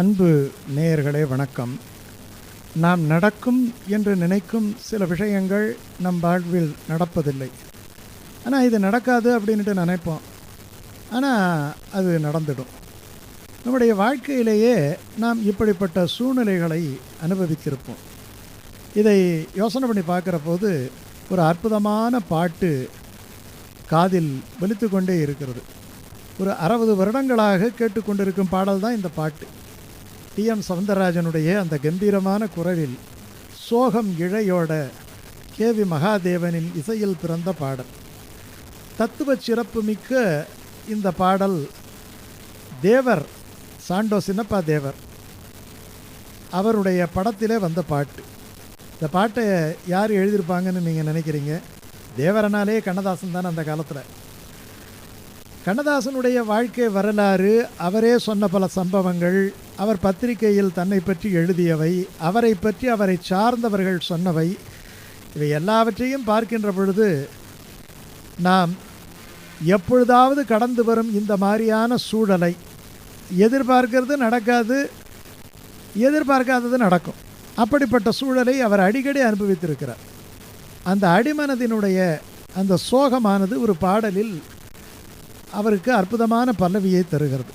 அன்பு நேயர்களே வணக்கம். நாம் நடக்கும் என்று நினைக்கும் சில விஷயங்கள் நம் வாழ்வில் நடப்பதில்லை. ஆனால் இது நடக்காது அப்படின்ட்டு நினைப்போம். ஆனால் அது நடந்துடும். நம்முடைய வாழ்க்கையிலேயே நாம் இப்படிப்பட்ட சூழ்நிலைகளை அனுபவித்திருப்போம். இதை யோசனை பண்ணி பார்க்குற போது ஒரு அற்புதமான பாட்டு காதில் ஒலித்து கொண்டே இருக்கிறது. ஒரு அறுபது வருடங்களாக கேட்டுக்கொண்டிருக்கும் பாடல் தான் இந்த பாட்டு. டி எம் சவுந்தரராஜனுடைய அந்த கம்பீரமான குரலில் சோகம் இழையோட கே வி மகாதேவனின் இசையில் பிறந்த பாடல். தத்துவ சிறப்பு மிக்க இந்த பாடல் தேவர் சாண்டோ சின்னப்பா தேவர் அவருடைய படத்திலே வந்த பாட்டு. இந்த பாட்டை யார் எழுதியிருப்பாங்கன்னு நீங்கள் நினைக்கிறீங்க? தேவரனாலே கண்ணதாசன் தானே அந்த காலத்தில். கண்ணதாசனுடைய வாழ்க்கை வரலாறு அவரே சொன்ன பல சம்பவங்கள் அவர் பத்திரிகையில் தன்னை பற்றி எழுதியவை அவரை பற்றி அவரை சார்ந்தவர்கள் சொன்னவை இவை எல்லாவற்றையும் பார்க்கின்ற பொழுது நாம் எப்பொழுதாவது கடந்து வரும் இந்த மாதிரியான சூழலை எதிர்பார்க்கிறது நடக்காது எதிர்பார்க்காதது நடக்கும். அப்படிப்பட்ட சூழலை அவர் அடிக்கடி அனுபவித்திருக்கிறார். அந்த அடிமனதினுடைய அந்த சோகமானது ஒரு பாடலில் அவருக்கு அற்புதமான பல்லவியை தருகிறது.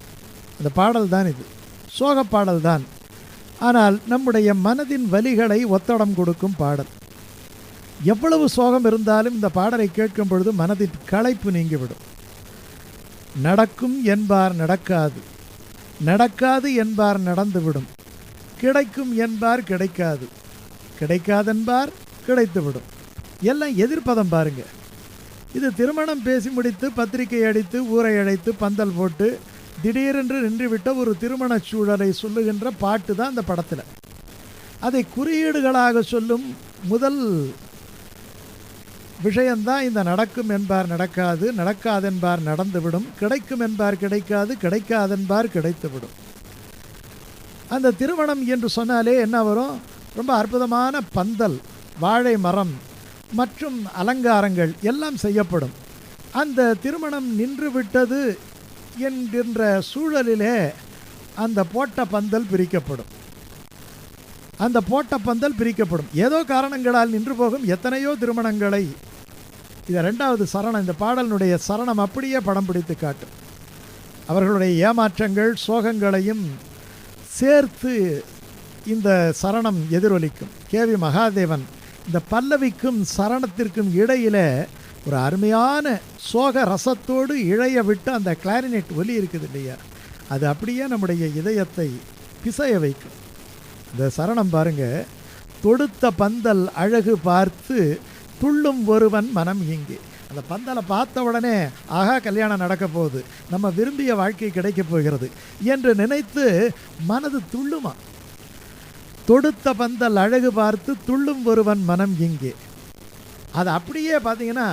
அந்த பாடல் தான் இது. சோக பாடல் தான். ஆனால் நம்முடைய மனதின் வலிகளை ஒத்தடம் கொடுக்கும் பாடல். எவ்வளவு சோகம் இருந்தாலும் இந்த பாடலை கேட்கும் பொழுது மனதின் களைப்பு நீங்கிவிடும். நடக்கும் என்பார் நடக்காது. நடக்காது என்பார் நடந்துவிடும். கிடைக்கும் என்பார் கிடைக்காது. கிடைக்காதென்பார் கிடைத்துவிடும். எல்லாம் எதிர்ப்பதம் பாருங்கள் இது திருமணம் பேசி முடித்து பத்திரிகை அடித்து ஊரை அழைத்து பந்தல் போட்டு திடீரென்று நின்றுவிட்ட ஒரு திருமணச் சூழலை சொல்லுகின்ற பாட்டு தான் அந்த படத்தில். அதை குறியீடுகளாக சொல்லும் முதல் விஷயந்தான் இந்த நடக்கும் என்பார் நடக்காது நடக்காதென்பார் நடந்துவிடும் கிடைக்கும் என்பார் கிடைக்காது கிடைக்காதென்பார் கிடைத்துவிடும். அந்த திருமணம் என்று சொன்னாலே என்ன வரும்? ரொம்ப அற்புதமான பந்தல் வாழை மரம் மற்றும் அலங்காரங்கள் எல்லாம் செய்யப்படும். அந்த திருமணம் நின்று விட்டது என்கின்ற சூழலிலே அந்த போட்ட பந்தல் பிரிக்கப்படும். அந்த போட்ட பந்தல் பிரிக்கப்படும். ஏதோ காரணங்களால் நின்று போகும் எத்தனையோ திருமணங்களை. இது ரெண்டாவது சரணம் இந்த பாடலினுடைய சரணம் அப்படியே படம் பிடித்து காட்டும். அவர்களுடைய ஏமாற்றங்கள் சோகங்களையும் சேர்த்து இந்த சரணம் எதிரொலிக்கும். கேவி மகாதேவன் இந்த பல்லவிக்கும் சரணத்திற்கும் இடையில் ஒரு அருமையான சோக ரசத்தோடு இழைய விட்டு அந்த கிளாரினெட் ஒலி இருக்குது இல்லையா? அது அப்படியே நம்முடைய இதயத்தை பிசைய வைக்கும். இந்த சரணம் பாருங்க தொடுத்த பந்தல் அழகு பார்த்து துள்ளும் ஒருவன் மனம் இங்கே. அந்த பந்தலை பார்த்த உடனே ஆகா கல்யாணம் நடக்க போகுது. நம்ம விரும்பிய வாழ்க்கை கிடைக்கப் போகிறது. என்று நினைத்து மனது துள்ளுமா? தொடுத்த பந்தல் அழகு பார்த்து துள்ளும் ஒருவன் மனம் இங்கே. அது அப்படியே பார்த்தீங்கன்னா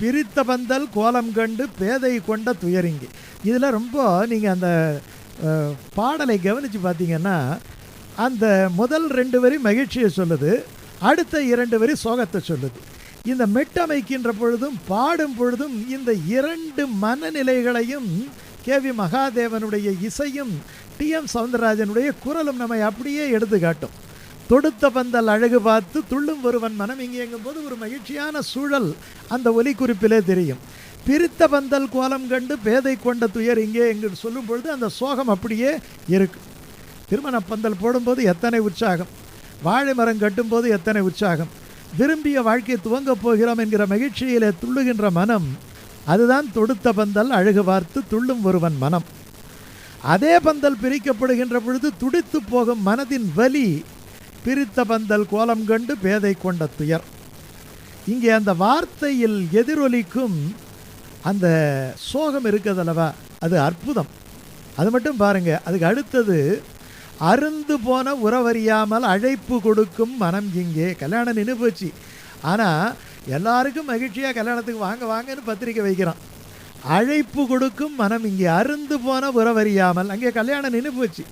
பிரித்த பந்தல் கோலம் கண்டு பேதை கொண்ட துயரிங்கே இதில் ரொம்ப நீங்கள் அந்த பாடலை கவனித்து பார்த்தீங்கன்னா அந்த முதல் ரெண்டு வரி மகிழ்ச்சியை சொல்லுது அடுத்த இரண்டு வரி சோகத்தை சொல்லுது. இந்த மெட்டமைக்கின்ற பொழுதும் பாடும் பொழுதும் இந்த இரண்டு மனநிலைகளையும் கே வி மகாதேவனுடைய இசையும் டி எம் சவுந்தரராஜனுடைய குரலும் நம்மை அப்படியே எடுத்து காட்டும். தொடுத்த பந்தல் அழகு பார்த்து துள்ளும் ஒருவன் மனம் இங்கேங்கும் போது ஒரு மகிழ்ச்சியான சூழல் அந்த ஒலி குறிப்பிலே தெரியும். பிரித்த பந்தல் கோலம் கண்டு பேதை கொண்ட துயர் இங்கே என்று சொல்லும் பொழுது அந்த சோகம் அப்படியே இருக்கு. திருமண பந்தல் போடும்போது எத்தனை உற்சாகம். வாழை மரம் கட்டும்போது எத்தனை உற்சாகம். விரும்பிய வாழ்க்கை துவங்கப் போகிறோம் என்கிற மகிழ்ச்சியிலே துள்ளுகின்ற மனம். அதுதான் தொடுத்த பந்தல் அழகு பார்த்து துள்ளும் ஒருவன் மனம். அதே பந்தல் பிரிக்கப்படுகின்ற பொழுது துடித்து போகும் மனதின் வலி பிரித்த பந்தல் கோலம் கண்டு பேதை கொண்ட துயர். இங்கே அந்த வார்த்தையில் எதிரொலிக்கும் அந்த சோகம் இருக்குதல்லவா? அது அற்புதம். அது மட்டும் பாருங்க அதுக்கு அடுத்தது அருந்து போன உறவறியாமல் அழைப்பு கொடுக்கும் மனம் இங்கே. கல்யாணம் நின்று போச்சு. ஆனால் எல்லாருக்கும் மகிழ்ச்சியாக கல்யாணத்துக்கு வாங்க வாங்கன்னு பத்திரிக்கை வைக்கிறான். அழைப்பு கொடுக்கும் மனம் இங்கே அருந்து போன உறவறியாமல் அங்கே கல்யாணம் நின்று போச்சு.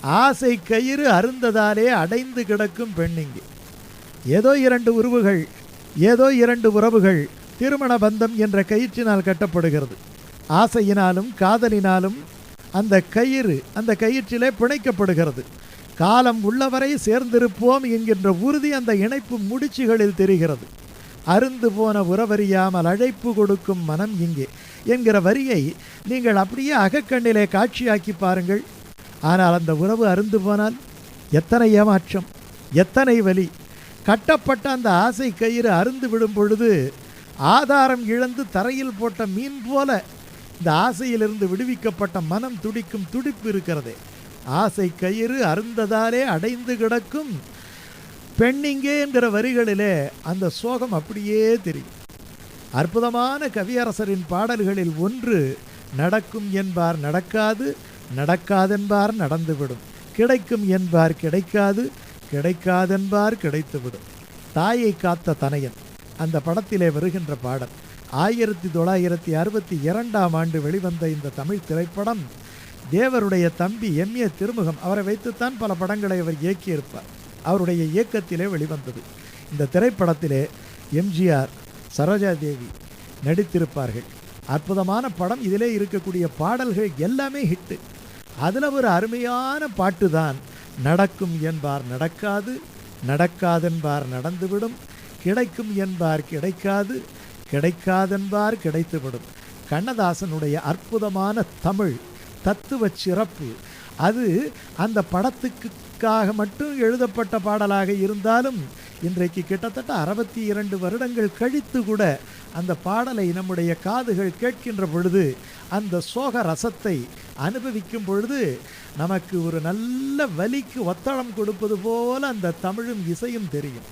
ஆசை கயிறு அருந்ததாலே அடைந்து கிடக்கும் பெண் இங்கே. ஏதோ இரண்டு உறவுகள் ஏதோ இரண்டு உறவுகள் திருமண பந்தம் என்ற கயிற்றினால் கட்டப்படுகிறது. ஆசையினாலும் காதலினாலும் அந்த கயிறு அந்த கயிற்றிலே பிணைக்கப்படுகிறது காலம் உள்ளவரை சேர்ந்திருப்போம் என்கின்ற உறுதி அந்த இணைப்பு முடிச்சுகளில் தெரிகிறது. அருந்து போன உறவறியாமல் அழைப்பு கொடுக்கும் மனம் இங்கே. என்கிற வரியை நீங்கள் அப்படியே அகக்கண்ணிலே காட்சியாக்கி பாருங்கள். ஆனால் அந்த உறவு அருந்து போனால் எத்தனை ஏமாற்றம் எத்தனை வலி. கட்டப்பட்ட அந்த ஆசை கயிறு அருந்து விடும் பொழுது ஆதாரம் இழந்து தரையில் போட்ட மீன் போல இந்த ஆசையிலிருந்து விடுவிக்கப்பட்ட மனம் துடிக்கும் துடிப்பு இருக்கிறதே. ஆசை கயிறு அருந்ததாலே அடைந்து கிடக்கும் பெண்ணிங்கே என்கிற வரிகளிலே அந்த சோகம் அப்படியே தெரியும். அற்புதமான கவியரசரின் பாடல்களில் ஒன்று நடக்கும் என்பார் நடக்காது நடக்காதென்பார் நடந்துவிடும். கிடைக்கும் என்பார் கிடைக்காது கிடைக்காதென்பார் கிடைத்துவிடும். தாயை காத்த தனையன். அந்த படத்திலே வருகின்ற பாடல். ஆயிரத்தி தொள்ளாயிரத்தி அறுபத்தி இரண்டாம் ஆண்டு வெளிவந்த இந்த தமிழ் திரைப்படம் தேவருடைய தம்பி எம். ஏ. திருமுகம். அவரை வைத்துத்தான் பல படங்களை அவர் இயக்கியிருப்பார். அவருடைய இயக்கத்திலே வெளிவந்தது. இந்த திரைப்படத்திலே எம்ஜிஆர் சரோஜா தேவி நடித்திருப்பார்கள். அற்புதமான படம் இதிலே இருக்கக்கூடிய பாடல்கள் எல்லாமே ஹிட்டு அதில் ஒரு அருமையான பாட்டு தான் நடக்கும் என்பார் நடக்காது நடக்காதென்பார் நடந்துவிடும் கிடைக்கும் என்பார் கிடைக்காது கிடைக்காதென்பார் கிடைத்துவிடும். கண்ணதாசனுடைய அற்புதமான தமிழ் தத்துவ சிறப்பு. அது அந்த படத்துக்காக மட்டும் எழுதப்பட்ட பாடலாக இருந்தாலும் இன்றைக்கு கிட்டத்தட்ட அறுபத்தி இரண்டு வருடங்கள் கழித்து கூட அந்த பாடலை நம்முடைய காதுகள் கேட்கின்ற பொழுது அந்த சோக ரசத்தை அனுபவிக்கும் பொழுது நமக்கு ஒரு நல்ல வலிக்கு ஒத்தளம் கொடுப்பது போல அந்த தமிழும் இசையும் தெரியும்.